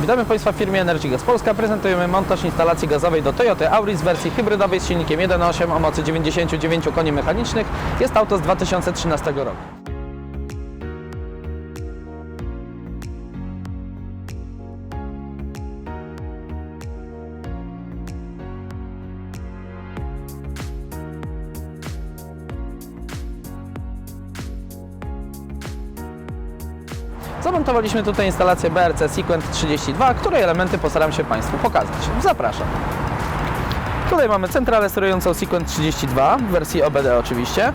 Witamy Państwa w firmie Energy Gas Polska. Prezentujemy montaż instalacji gazowej do Toyota Auris w wersji hybrydowej z silnikiem 1.8 o mocy 99 koni mechanicznych. Jest auto z 2013 roku. Zamontowaliśmy tutaj instalację BRC Sequent 32, której elementy postaram się Państwu pokazać. Zapraszam. Tutaj mamy centralę sterującą Sequent 32 w wersji OBD oczywiście.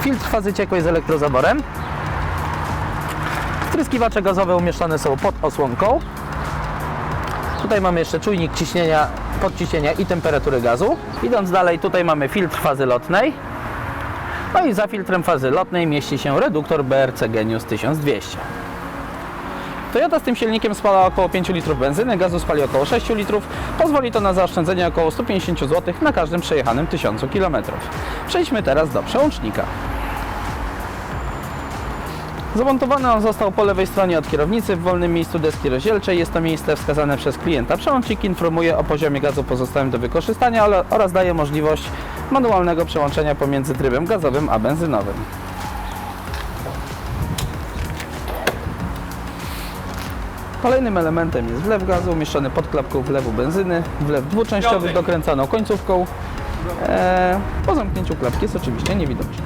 Filtr fazy ciekłej z elektrozaworem. Wtryskiwacze gazowe umieszczone są pod osłonką. Tutaj mamy jeszcze czujnik ciśnienia, podciśnienia i temperatury gazu. Idąc dalej, tutaj mamy filtr fazy lotnej. No i za filtrem fazy lotnej mieści się reduktor BRC Genius 1200. Toyota z tym silnikiem spala około 5 litrów benzyny, gazu spali około 6 litrów. Pozwoli to na zaoszczędzenie około 150 zł na każdym przejechanym 1000 km. Przejdźmy teraz do przełącznika. Zamontowany on został po lewej stronie od kierownicy w wolnym miejscu deski rozdzielczej. Jest to miejsce wskazane przez klienta. Przełącznik informuje o poziomie gazu pozostałym do wykorzystania oraz daje możliwość manualnego przełączenia pomiędzy trybem gazowym a benzynowym. Kolejnym elementem jest wlew gazu umieszczony pod klapką wlewu benzyny, wlew dwuczęściowy dokręcaną końcówką. Eee, po zamknięciu klapki jest oczywiście niewidoczny.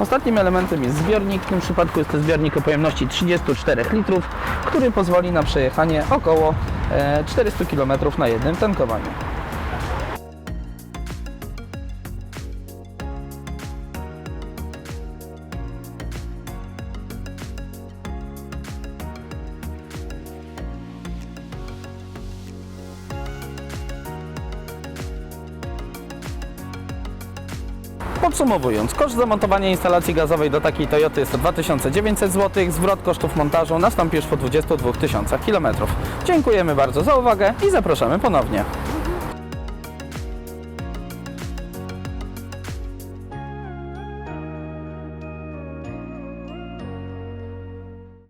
Ostatnim elementem jest zbiornik. W tym przypadku jest to zbiornik o pojemności 34 litrów, który pozwoli na przejechanie około e, 400 km na jednym tankowaniu. Podsumowując, koszt zamontowania instalacji gazowej do takiej Toyoty jest to 2900 zł. Zwrot kosztów montażu nastąpi już po 22 tysiącach km. Dziękujemy bardzo za uwagę i zapraszamy ponownie.